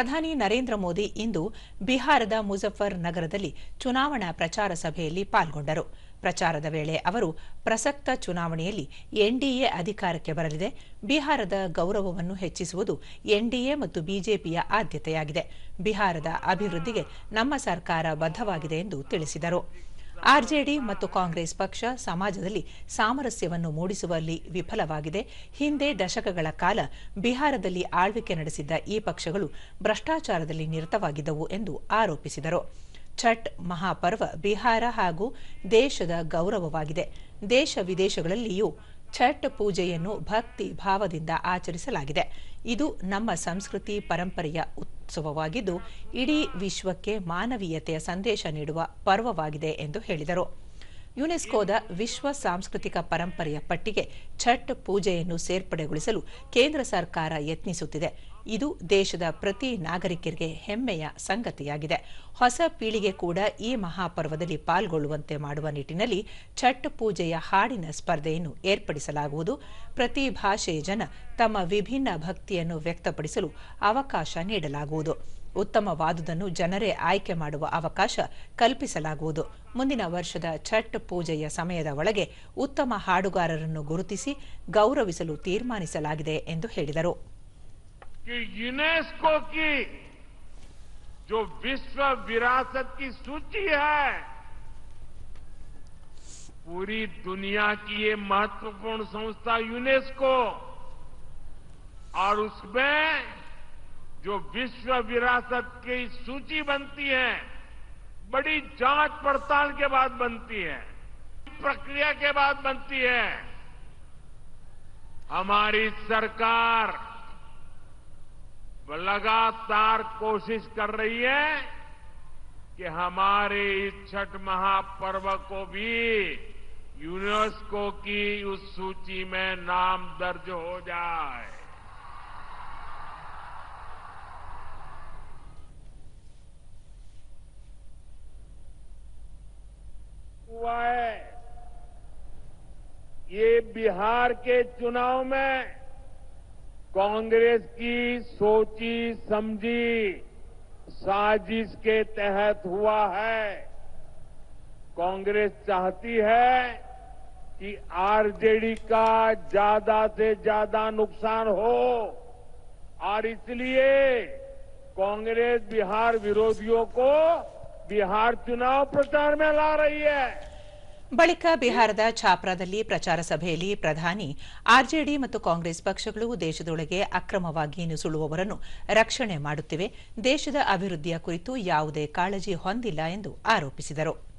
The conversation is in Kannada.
ಪ್ರಧಾನಿ ನರೇಂದ್ರ ಮೋದಿ ಇಂದು ಬಿಹಾರದ ಮುಜಫರ್ ನಗರದಲ್ಲಿ ಚುನಾವಣಾ ಪ್ರಚಾರ ಸಭೆಯಲ್ಲಿ ಪಾಲ್ಗೊಂಡರು. ಪ್ರಚಾರದ ವೇಳೆ ಅವರು ಪ್ರಸಕ್ತ ಚುನಾವಣೆಯಲ್ಲಿ ಎನ್ಡಿಎ ಅಧಿಕಾರಕ್ಕೆ ಬರಲಿದೆ. ಬಿಹಾರದ ಗೌರವವನ್ನು ಹೆಚ್ಚಿಸುವುದು ಎನ್ಡಿಎ ಮತ್ತು ಬಿಜೆಪಿಯ ಆದ್ಯತೆಯಾಗಿದೆ. ಬಿಹಾರದ ಅಭಿವೃದ್ಧಿಗೆ ನಮ್ಮ ಸರ್ಕಾರ ಬದ್ಧವಾಗಿದೆ ಎಂದು ತಿಳಿಸಿದರು. ಆರ್ಜೆಡಿ ಮತ್ತು ಕಾಂಗ್ರೆಸ್ ಪಕ್ಷ ಸಮಾಜದಲ್ಲಿ ಸಾಮರಸ್ಯವನ್ನು ಮೂಡಿಸುವಲ್ಲಿ ವಿಫಲವಾಗಿದೆ. ಹಿಂದೆ ದಶಕಗಳ ಕಾಲ ಬಿಹಾರದಲ್ಲಿ ಆಳ್ವಿಕೆ ನಡೆಸಿದ್ದ ಈ ಪಕ್ಷಗಳು ಭ್ರಷ್ಟಾಚಾರದಲ್ಲಿ ನಿರತವಾಗಿದ್ದವು ಎಂದು ಆರೋಪಿಸಿದರು. ಛಟ್ ಮಹಾಪರ್ವ ಬಿಹಾರ ಹಾಗೂ ದೇಶದ ಗೌರವವಾಗಿದೆ. ದೇಶ ವಿದೇಶಗಳಲ್ಲಿಯೂ ಛಟ್ ಪೂಜೆಯನ್ನು ಭಕ್ತಿ ಭಾವದಿಂದ ಆಚರಿಸಲಾಗಿದೆ. ಇದು ನಮ್ಮ ಸಂಸ್ಕೃತಿ ಪರಂಪರೆಯ ಉತ್ಸವವಾಗಿದ್ದು ಇಡೀ ವಿಶ್ವಕ್ಕೆ ಮಾನವೀಯತೆಯ ಸಂದೇಶ ನೀಡುವ ಪರ್ವವಾಗಿದೆ ಎಂದು ಹೇಳಿದರು. ಯುನೆಸ್ಕೋದ ವಿಶ್ವ ಸಾಂಸ್ಕೃತಿಕ ಪರಂಪರೆಯ ಪಟ್ಟಿಗೆ ಛಟ್ ಪೂಜೆಯನ್ನು ಸೇರ್ಪಡೆಗೊಳಿಸಲು ಕೇಂದ್ರ ಸರ್ಕಾರ ಯತ್ನಿಸುತ್ತಿದೆ. ಇದು ದೇಶದ ಪ್ರತಿ ನಾಗರಿಕರಿಗೆ ಹೆಮ್ಮೆಯ ಸಂಗತಿಯಾಗಿದೆ. ಹೊಸ ಪೀಳಿಗೆ ಕೂಡ ಈ ಮಹಾಪರ್ವದಲ್ಲಿ ಪಾಲ್ಗೊಳ್ಳುವಂತೆ ಮಾಡುವ ನಿಟ್ಟಿನಲ್ಲಿ ಛಟ್ ಪೂಜೆಯ ಹಾಡಿನ ಸ್ಪರ್ಧೆಯನ್ನು ಏರ್ಪಡಿಸಲಾಗುವುದು. ಪ್ರತಿ ಭಾಷೆಯ ಜನ ತಮ್ಮ ವಿಭಿನ್ನ ಭಕ್ತಿಯನ್ನು ವ್ಯಕ್ತಪಡಿಸಲು ಅವಕಾಶ ನೀಡಲಾಗುವುದು. ಉತ್ತಮವಾದುದನ್ನು ಜನರೇ ಆಯ್ಕೆ ಮಾಡುವ ಅವಕಾಶ ಕಲ್ಪಿಸಲಾಗುವುದು ಮುಂದಿನ ವರ್ಷದ ಛಟ್ ಪೂಜೆಯ ಸಮಯದ ಒಳಗೆ ಉತ್ತಮ ಹಾಡುಗಾರರನ್ನು ಗುರುತಿಸಿ ಗೌರವಿಸಲು ತೀರ್ಮಾನಿಸಲಾಗಿದೆ ಎಂದು ಹೇಳಿದರು कि यूनेस्को की जो विश्व विरासत की सूची है पूरी दुनिया की ये महत्वपूर्ण संस्था यूनेस्को और उसमें जो विश्व विरासत की सूची बनती है, बड़ी जाँच पड़ताल के बाद बनती है, प्रक्रिया के बाद बनती है। हमारी सरकार लगातार कोशिश कर रही है कि हमारे इस छठ महापर्व को भी यूनेस्को की उस सूची में नाम दर्ज हो जाए हुआ है ये बिहार के चुनाव में कांग्रेस की सोची समझी साजिश के तहत हुआ है। कांग्रेस चाहती है कि आरजेडी का ज़्यादा से ज़्यादा नुकसान हो और इसलिए कांग्रेस बिहार विरोधियों को बिहार चुनाव प्रचार में ला रही है। ಬಳಿಕ ಬಿಹಾರದ ಛಾಪ್ರಾದಲ್ಲಿ ಪ್ರಚಾರ ಸಭೆಯಲ್ಲಿ ಪ್ರಧಾನಿ, ಆರ್ಜೆಡಿ ಮತ್ತು ಕಾಂಗ್ರೆಸ್ ಪಕ್ಷಗಳು ದೇಶದೊಳಗೆ ಅಕ್ರಮವಾಗಿ ನುಸುಳುವವರನ್ನು ರಕ್ಷಣೆ ಮಾಡುತ್ತಿವೆ. ದೇಶದ ಅಭಿವೃದ್ಧಿಯ ಕುರಿತು ಯಾವುದೇ ಕಾಳಜಿ ಹೊಂದಿಲ್ಲ ಎಂದು ಆರೋಪಿಸಿದರು.